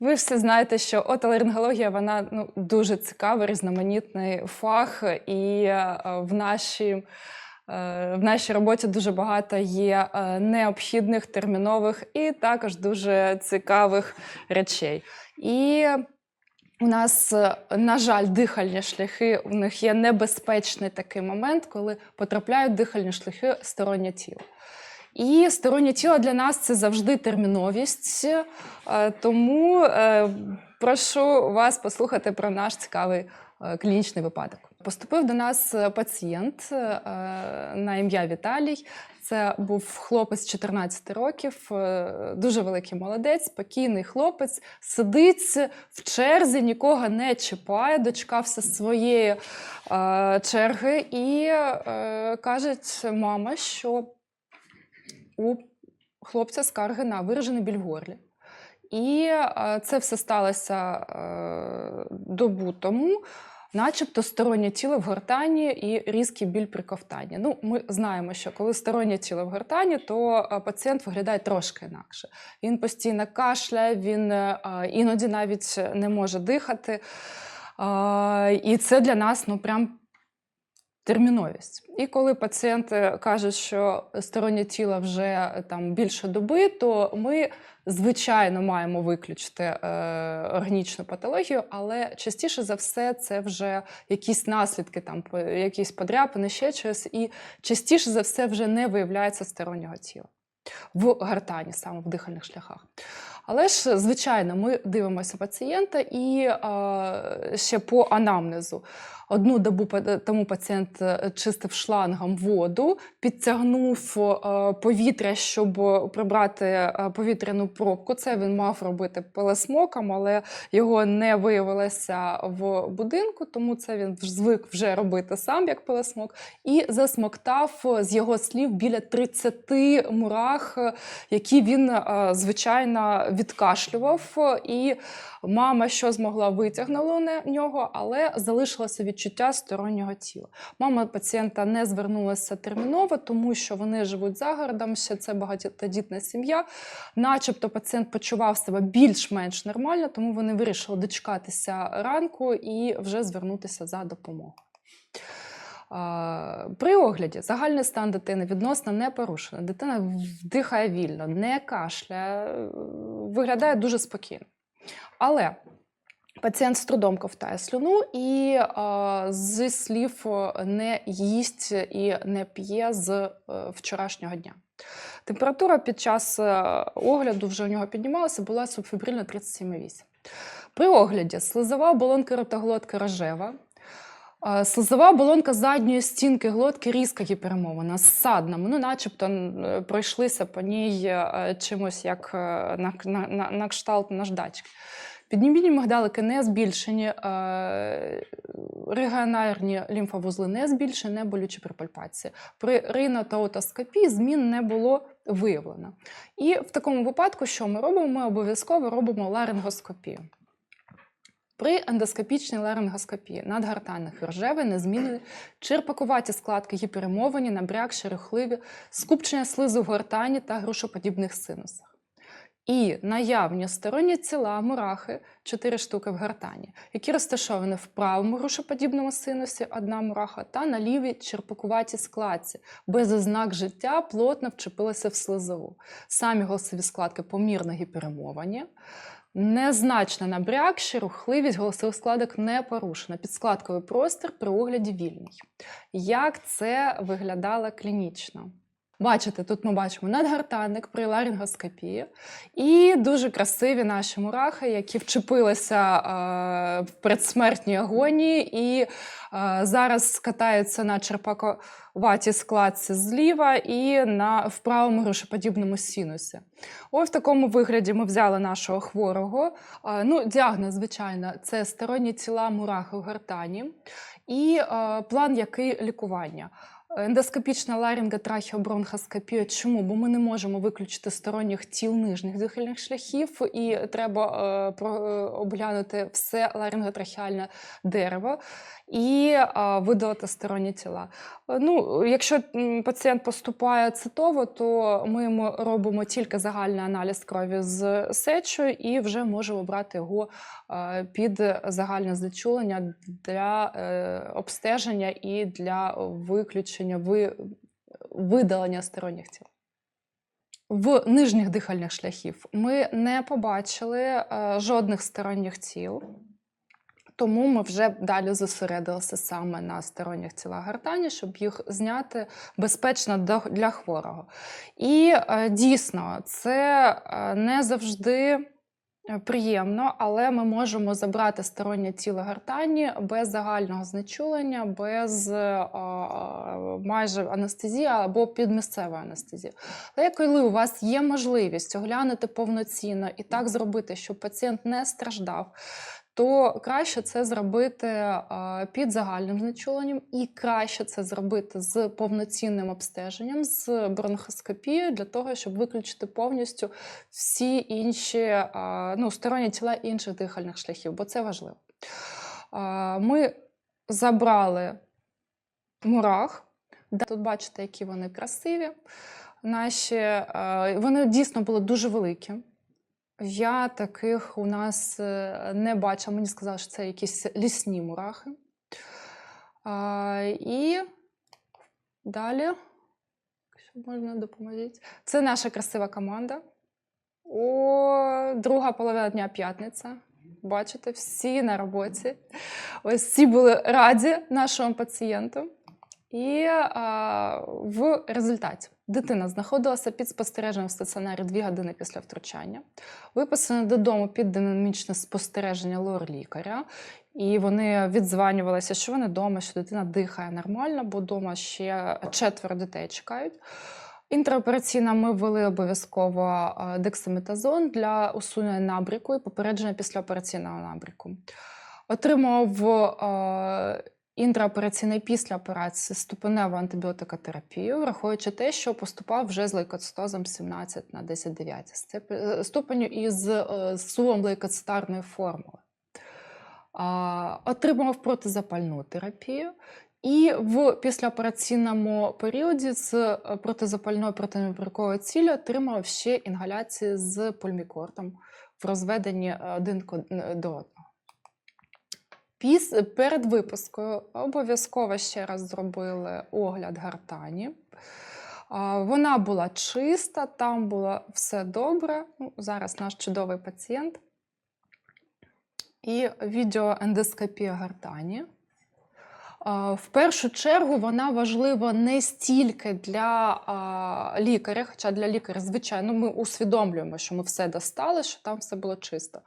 Ви всі знаєте, що отоларингологія вона ну, дуже цікавий, різноманітний фах, і е, в нашій, е, в нашій роботі дуже багато є е, необхідних, термінових і також дуже цікавих речей. І у нас, на жаль, дихальні шляхи у них є небезпечний такий момент, коли потрапляють дихальні шляхи стороннє тіло. І стороннє тіло для нас це завжди терміновість. Е, Тому е, прошу вас послухати про наш цікавий е, клінічний випадок. Поступив до нас пацієнт на ім'я Віталій. Це був хлопець 14 років, дуже великий молодець, спокійний хлопець, сидить в черзі, нікого не чіпає, дочекався своєї черги і каже мама, що у хлопця скарги на виражений біль в горлі. І е, це все сталося е, добу тому, начебто стороннє тіло в гортані і різкий біль при ковтанні. Ну, ми знаємо, що коли стороннє тіло в гортані, то е, пацієнт виглядає трошки інакше. Він постійно кашляє, він іноді навіть не може дихати. І це для нас ну, прям терміновість. І коли пацієнт е, каже, що стороннє тіло вже е, там більше доби, то ми звичайно маємо виключити е, органічну патологію, але частіше за все це вже якісь наслідки, там якісь подряпини, ще щось, і частіше за все вже не виявляється стороннього тіла в гортані, саме в дихальних шляхах. Але ж, звичайно, ми дивимося пацієнта і е, ще по анамнезу. Одну добу тому пацієнт е, чистив шлангом воду, підтягнув е, повітря, щоб прибрати е, повітряну пробку. Це він мав робити пелесмоком, але його не виявилося в будинку, тому це він звик вже робити сам як пелесмок. І засмоктав з його слів біля 30 мурах, які він, звичайно, відкашлював. І мама що змогла витягнула на нього, але залишилося відчуття стороннього тіла. Мама пацієнта не звернулася терміново, тому що вони живуть за городом, ще це багатодітна сім'я. Начебто пацієнт почував себе більш-менш нормально, тому вони вирішили дочекатися ранку і вже звернутися за допомогою. При огляді загальний стан дитини відносно не порушений. Дитина дихає вільно, не кашляє, виглядає дуже спокійно. Але пацієнт з трудом ковтає слюну і зі слів е, не їсть і не п'є з е, вчорашнього дня. Температура під час е, огляду вже у нього піднімалася, була субфібрильна 37,8. При огляді слизова оболонка ротоглотки рожева, Слизова оболонка задньої стінки глотки різко гіпермована, ссадна. Ну, начебто е, пройшлися по ній е, чимось як е, на, на, на, на кшталт наждачки. Піднімні мигдалики не збільшені, регіонарні лімфовузли не збільшені, не болючі при пальпації. При ринотаутоскопії змін не було виявлено. І в такому випадку, що ми робимо? Ми обов'язково робимо ларингоскопію. При ендоскопічній ларингоскопії надгортанних рожевий незмінний черпакуваті складки гіперемовані, набрякші, рухливі, скупчення слизу в гортані та грушоподібних синусах. І наявні сторонні тіла мурахи 4 штуки в гортані, які розташовані в правому грушоподібному синусі одна мураха та на лівій черпакуватій складці, без ознак життя плотно вчепилися в слизову. Самі голосові складки помірно гіперемовані. Незначна набрякші, рухливість голосових складок не порушена. Підскладковий простір при огляді вільний. Як це виглядало клінічно? Бачите, тут ми бачимо надгортанник при ларингоскопії і дуже красиві наші мурахи, які вчепилися е, в предсмертній агонії і е, зараз катаються на черпаковатій складці зліва і на в правому грушоподібному синусі. Ось в такому вигляді ми взяли нашого хворого. Е, Ну, діагноз, звичайно, це сторонні тіла мурахи в гортані і план який лікування. Ендоскопічна ларинготрахеобронхоскопія. Чому? Бо ми не можемо виключити сторонніх тіл нижніх дихальних шляхів, і треба е, про, е, обглянути все ларинготрахеальне дерево і видалити сторонні тіла. Ну, якщо пацієнт поступає цитово, то ми йому робимо тільки загальний аналіз крові з сечою і вже можемо брати його під загальне знечулення для е, обстеження і для виключення ви, видалення сторонніх тіл. В нижніх дихальних шляхів ми не побачили е, жодних сторонніх тіл. Тому ми вже далі зосередилися саме на сторонніх тілах гортані, щоб їх зняти безпечно для хворого. І е, дійсно, це е, не завжди е, приємно, але ми можемо забрати стороннє тіло гортані без загального знечулення, без а, майже анестезії або підмісцевої анестезії. Але коли у вас є можливість оглянути повноцінно і так зробити, щоб пацієнт не страждав, то краще це зробити під загальним знечуленням і краще це зробити з повноцінним обстеженням, з бронхоскопією, для того, щоб виключити повністю всі інші ну, сторонні тіла інших дихальних шляхів, бо це важливо. Ми забрали мурах. Тут бачите, які вони красиві. Наші, вони дійсно були дуже великі. Я таких у нас е, не бачила. Мені сказали, що це якісь лісні мурахи. А, і далі, якщо можна допоможіть. Це наша красива команда. О, друга половина дня п'ятниця. Бачите, всі на роботі. Ось всі були раді нашому пацієнту. І а, в результаті дитина знаходилася під спостереженням в стаціонарі 2 години після втручання. Виписана додому під динамічне спостереження лор-лікаря. І вони відзванювалися, що вони вдома, що дитина дихає нормально, бо вдома ще четверо дітей чекають. Інтраопераційно ми ввели обов'язково е, дексаметазон для усунення набріку і попередження післяопераційного набріку. Отримав е, інтраопераційний після операції ступеневу антибіотикотерапію, враховуючи те, що поступав вже з лейкоцитозом 17 на 10-9 ступеню із е, сувом лейкоцитарної формули. Отримав протизапальну терапію. І в післяопераційному періоді з е, протизапальною протимібриковою цілі отримав ще інгаляції з пульмікортом в розведенні е, один е, до одного. Піс, перед випускою обов'язково ще раз зробили огляд гартані. Вона була чиста, там було все добре. Ну, зараз наш чудовий пацієнт. І відеоендоскопія гартані. В першу чергу вона важлива не стільки для а, лікаря, хоча для лікаря, звичайно, ми усвідомлюємо, що ми все достали, що там все було чисто.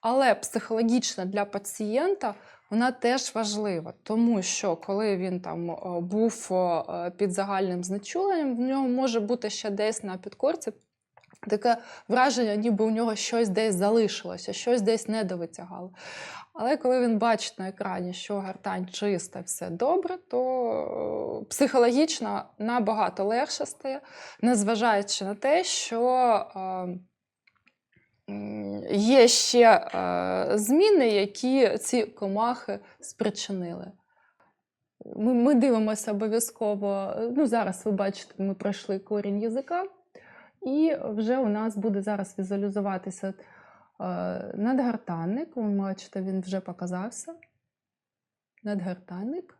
Але психологічно для пацієнта вона теж важлива, тому що коли він там був е, під загальним знечуленням, в нього може бути ще десь на підкорці таке враження, ніби у нього щось десь залишилося, щось десь не довитягало. Але коли він бачить на екрані, що гартань чиста, все добре, то е, психологічно набагато легше стає, незважаючи на те, що е, є ще е, зміни, які ці комахи спричинили. Ми, ми дивимося обов'язково. Ну, зараз ви бачите, ми пройшли корінь язика, і вже у нас буде зараз візуалізуватися е, надгортанник. Ви бачите, він вже показався. Надгортанник.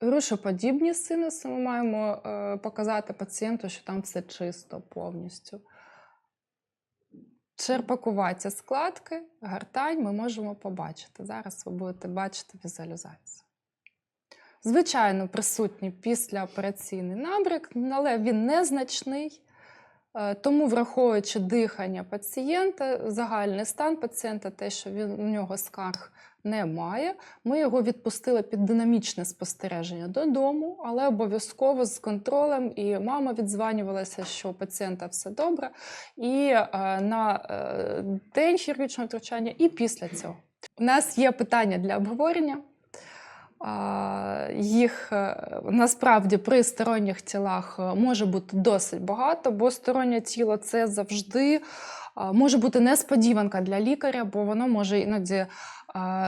Рушоподібні синуси ми маємо е, показати пацієнту, що там все чисто повністю. Черпакуваті складки, гартань ми можемо побачити. Зараз ви будете бачити візуалізацію. Звичайно, присутній післяопераційний набряк, але він незначний. Е, Тому, враховуючи дихання пацієнта, загальний стан пацієнта, те, що він, у нього скарг немає, ми його відпустили під динамічне спостереження додому, але обов'язково з контролем. І мама відзванювалася, що у пацієнта все добре, і е, на е, день хірургічного втручання, і після цього. У нас є питання для обговорення. Їх е, насправді при сторонніх тілах е, може бути досить багато, бо стороннє тіло це завжди може бути несподіванка для лікаря, бо воно може іноді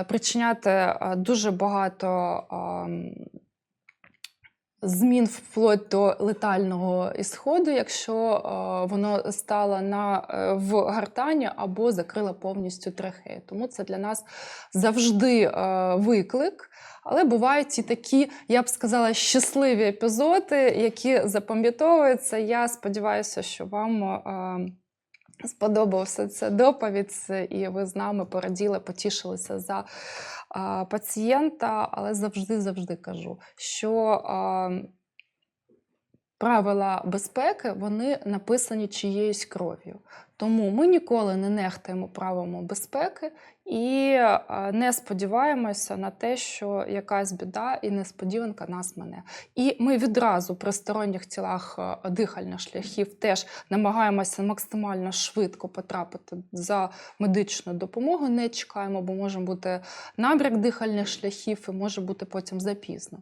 причиняти дуже багато змін вплоть до летального ісходу, якщо е, воно стало на, е, в гартані або закрило повністю трахею. Тому це для нас завжди е, виклик. Але бувають і такі, я б сказала, щасливі епізоди, які запам'ятовуються. Я сподіваюся, що вам. е, Сподобався це доповідь, і ви з нами пораділи, потішилися за а, пацієнта, але завжди завжди кажу, що а, правила безпеки вони написані чиєюсь кров'ю. Тому ми ніколи не нехтаємо правилами безпеки і не сподіваємося на те, що якась біда і несподіванка нас мене. І ми відразу при сторонніх тілах дихальних шляхів теж намагаємося максимально швидко потрапити за медичну допомогу. Не чекаємо, бо може бути набряк дихальних шляхів і може бути потім запізно.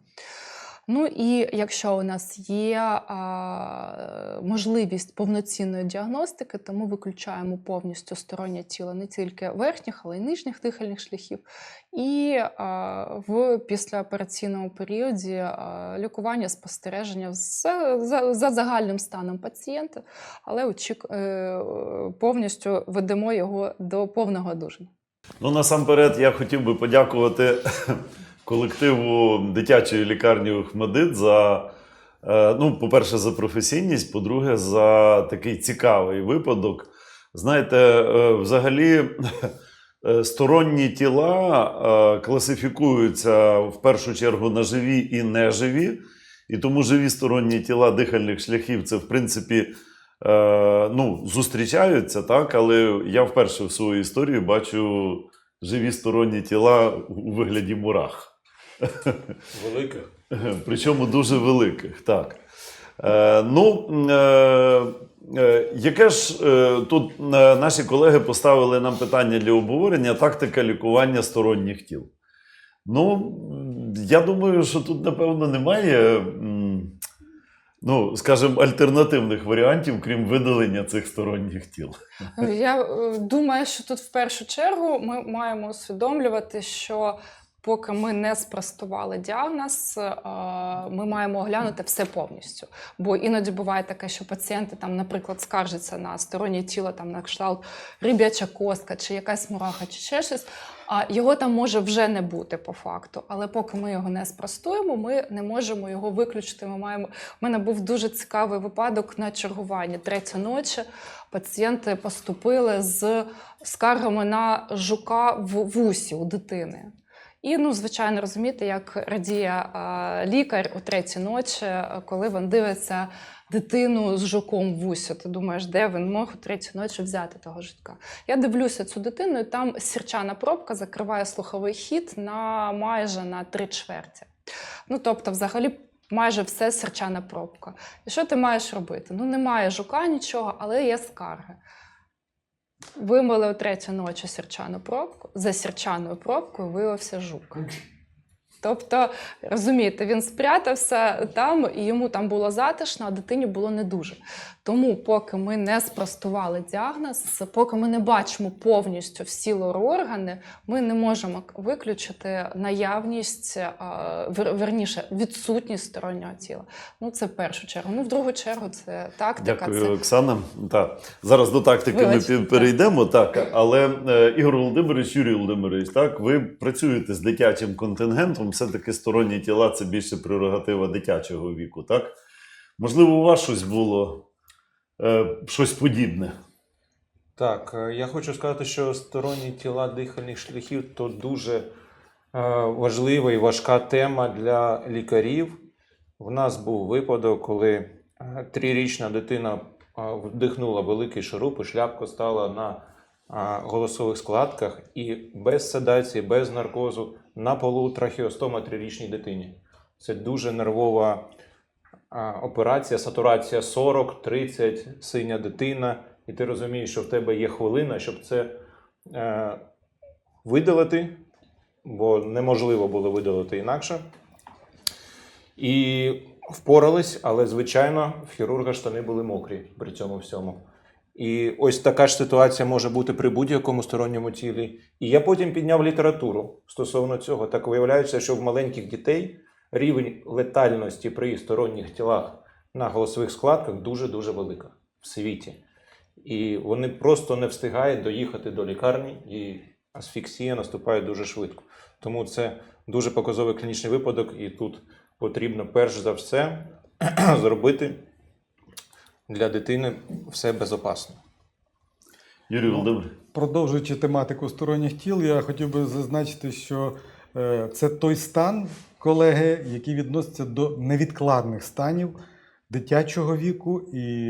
Ну і якщо у нас є а, можливість повноцінної діагностики, то ми виключаємо повністю стороннє тіло не тільки верхніх, але й нижніх дихальних шляхів. І а, в післяопераційному періоді а, лікування спостереження за, за, за загальним станом пацієнта, але очік, е, повністю ведемо його до повного одужання. Ну, насамперед, я хотів би подякувати колективу дитячої лікарні «Охмадит» за, е, ну, по-перше, за професійність, по-друге, за такий цікавий випадок. Знаєте, е, взагалі. е, Сторонні тіла класифікуються в першу чергу на живі і неживі. І тому живі сторонні тіла дихальних шляхів це, в принципі, ну, зустрічаються, так, але я вперше в своїй історії бачу живі сторонні тіла у вигляді мурах. Великих. Причому дуже великих. Так. Е, ну, е, е, яке ж е, тут е, наші колеги поставили нам питання для обговорення тактика лікування сторонніх тіл. Ну, я думаю, що тут, напевно, немає, ну, скажімо, альтернативних варіантів, крім видалення цих сторонніх тіл. Я думаю, що тут в першу чергу ми маємо усвідомлювати, що поки ми не спростували діагноз, е, ми маємо оглянути все повністю. Бо іноді буває таке, що пацієнти там, наприклад, скаржаться на стороннє тіло, там на кшталт риб'яча костка, чи якась мураха, чи ще щось. А його там може вже не бути по факту. Але поки ми його не спростуємо, ми не можемо його виключити. Ми маємо. У мене був дуже цікавий випадок на чергуванні третя ночі. Пацієнти поступили з скаргами на жука в вусі у дитини. І, ну, звичайно, розумієте, як радіє а, лікар у третій ночі, коли він дивиться дитину з жуком в вусі. Ти думаєш, де він мог у третій ночі взяти того жутка? Я дивлюся цю дитину, і там сірчана пробка закриває слуховий хід на майже на три чверті. Ну, тобто, взагалі. Майже все серчана пробка. І що ти маєш робити? Ну, немає жука нічого, але є скарги. Вимили о третю ночі сірчану пробку, за сірчаною пробкою виявився жук. Тобто, розумієте, він спрятався там, і йому там було затишно, а дитині було не дуже. Тому, поки ми не спростували діагноз, поки ми не бачимо повністю всі лор-органи, ми не можемо виключити наявність, верніше, відсутність стороннього тіла. Ну, це в першу чергу. Ну, в другу чергу, це тактика. Дякую, це... Оксана. Так. Зараз до тактики ми пі- так. перейдемо. Так. Але е, Ігор Володимирович, Юрій Володимирович, так, ви працюєте з дитячим контингентом, все-таки сторонні тіла це більше прерогатива дитячого віку, так? Можливо, у вас щось було е, щось подібне. Так, е, я хочу сказати, що сторонні тіла дихальних шляхів то дуже е, важлива і важка тема для лікарів. В нас був випадок, коли е, трирічна дитина е, вдихнула великий шуруп, і шляпка стала на е, голосових складках, і без седації, без наркозу на полу трахеостома трирічній дитині. Це дуже нервова операція, сатурація 40-30, синя дитина, і ти розумієш, що в тебе є хвилина, щоб це е, видалити, бо неможливо було видалити інакше. І впорались, але, звичайно, в хірурга штани були мокрі при цьому всьому. І ось така ж ситуація може бути при будь-якому сторонньому тілі. І я потім підняв літературу стосовно цього. Так виявляється, що в маленьких дітей рівень летальності при сторонніх тілах на голосових складках дуже-дуже велика в світі. І вони просто не встигають доїхати до лікарні, і асфіксія наступає дуже швидко. Тому це дуже показовий клінічний випадок, і тут потрібно перш за все зробити для дитини все безопасно. Юрій Володимир. Продовжуючи тематику сторонніх тіл, я хотів би зазначити, що е, це той стан, колеги, який відноситься до невідкладних станів дитячого віку, і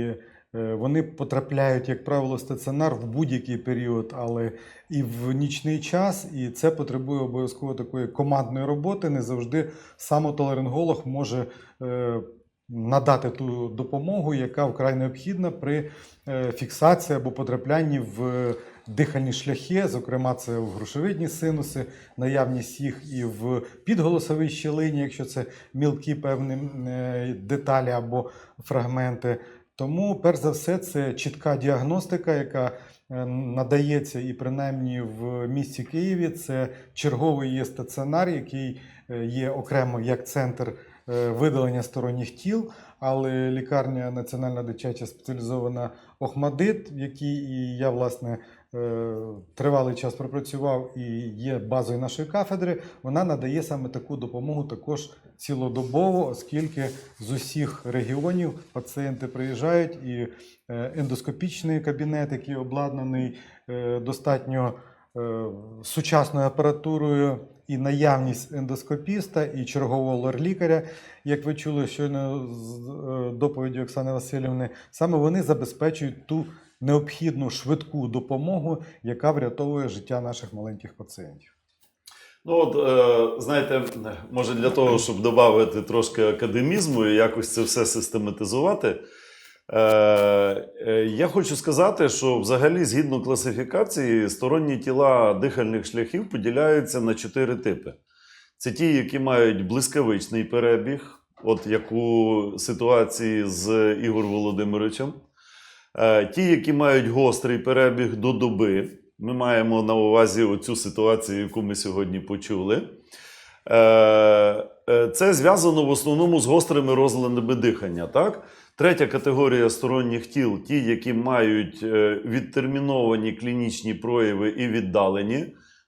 е, вони потрапляють, як правило, в стаціонар в будь-який період, але і в нічний час, і це потребує обов'язково такої командної роботи. Не завжди сам отоларинголог може. е, Надати ту допомогу, яка вкрай необхідна при е, фіксації або потраплянні в дихальні шляхи, зокрема, це в грушевидні синуси, наявність їх і в підголосовій щілині, якщо це мілкі певні е, деталі або фрагменти. Тому, перш за все, це чітка діагностика, яка е, надається і принаймні в місті Києві. Це черговий є стаціонар, який е, є окремо як центр видалення сторонніх тіл, але лікарня Національна дитяча спеціалізована Охмадит, в якій і я, власне, тривалий час пропрацював і є базою нашої кафедри, вона надає саме таку допомогу також цілодобово, оскільки з усіх регіонів пацієнти приїжджають і е, ендоскопічний кабінет, який обладнаний е, достатньо е, сучасною апаратурою, і наявність ендоскопіста, і чергового лор-лікаря, як ви чули щойно з е, доповіді Оксани Васильівни, саме вони забезпечують ту необхідну швидку допомогу, яка врятовує життя наших маленьких пацієнтів. Ну, от, е, знаєте, може для того, щоб додати трошки академізму і якось це все систематизувати. Е, е, я хочу сказати, що взагалі, згідно класифікації, сторонні тіла дихальних шляхів поділяються на чотири типи. Це ті, які мають блискавичний перебіг, от як у ситуації з Ігор Володимировичем. Е, Ті, які мають гострий перебіг до доби. Ми маємо на увазі оцю ситуацію, яку ми сьогодні почули. Е, е, Це зв'язано в основному з гострими розладами дихання. Так? Третя категорія сторонніх тіл ті, які мають відтерміновані клінічні прояви і віддалені.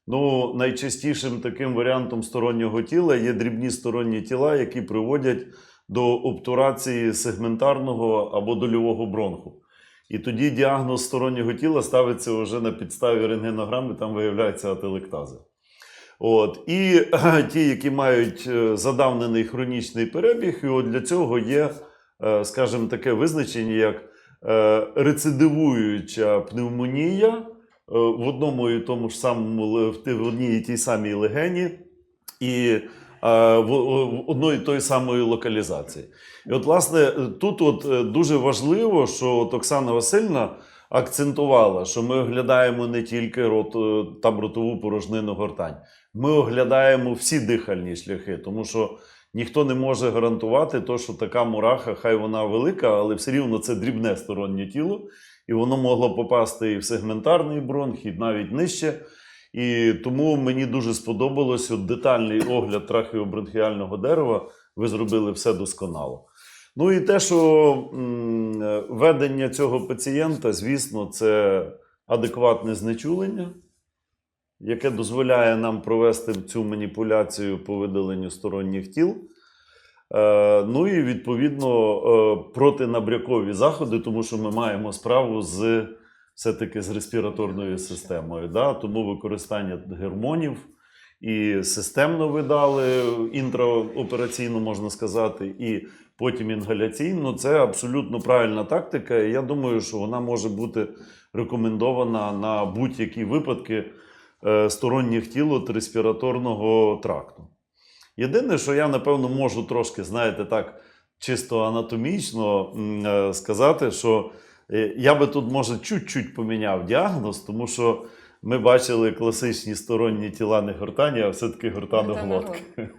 Ну, найчастішим таким варіантом стороннього тіла є дрібні сторонні тіла, які приводять до обтурації сегментарного або дольового бронху. І тоді діагноз стороннього тіла ставиться вже на підставі рентгенограми, там виявляється ателектаза. От. І ті, які мають е, задавнений хронічний перебіг, і от для цього є, е, скажімо, таке визначення, як е, рецидивуюча пневмонія е, в одному і тому ж самому в одній і тій самій легені. І е, в, в одної тої самої локалізації. І от, власне, тут от е, дуже важливо, що от Оксана Васильівна акцентувала, що ми оглядаємо не тільки рот, е, там ротову порожнину гортань, ми оглядаємо всі дихальні шляхи, тому що ніхто не може гарантувати, то, що така мураха, хай вона велика, але все рівно це дрібне стороннє тіло, і воно могло попасти і в сегментарний бронх, і навіть нижче. І тому мені дуже сподобалось от детальний огляд трахеобронхіального дерева. Ви зробили все досконало. Ну і те, що м, ведення цього пацієнта, звісно, це адекватне знечулення, яке дозволяє нам провести цю маніпуляцію по видаленню сторонніх тіл. Е, ну і відповідно е, протинабрякові заходи, тому що ми маємо справу з все-таки з респіраторною системою. Да? Тому використання гормонів і системно видали інтраопераційно, можна сказати, і потім інгаляційно. Це абсолютно правильна тактика. І я думаю, що вона може бути рекомендована на будь-які випадки е, сторонніх тіл от респіраторного тракту. Єдине, що я, напевно, можу трошки, знаєте, так, чисто анатомічно е, сказати, що я би тут, може, чуть-чуть поміняв діагноз, тому що ми бачили класичні сторонні тіла не гортані, а все-таки гортано-глотки.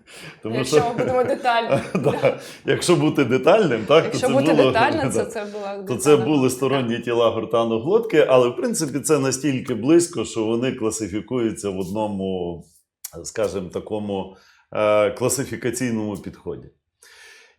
Тому Якщо що ми будемо детально. да, якщо бути детальним, так Якщо то бути це було, детально, це, це була то це були сторонні тіла гортано-глотки, але в принципі це настільки близько, що вони класифікуються в одному, скажімо, такому е, класифікаційному підході.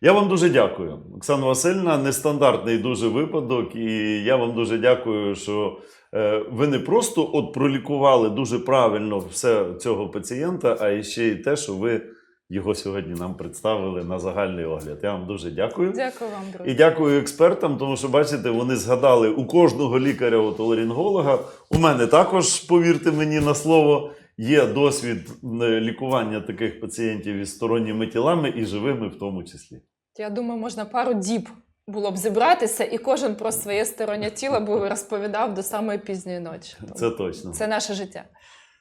Я вам дуже дякую, Оксана Васильівна. Нестандартний дуже випадок, і я вам дуже дякую, що е, ви не просто от пролікували дуже правильно все цього пацієнта, а ще й те, що ви його сьогодні нам представили на загальний огляд. Я вам дуже дякую. Дякую вам, друзі. І дякую експертам, тому що бачите, вони згадали у кожного лікаря отоларинголога. У мене також, повірте мені на слово, є досвід е, лікування таких пацієнтів із сторонніми тілами і живими в тому числі. Я думаю, можна пару діб було б зібратися, і кожен про своє стороннє тіло би розповідав до самої пізньої ночі. Це точно. Це наше життя.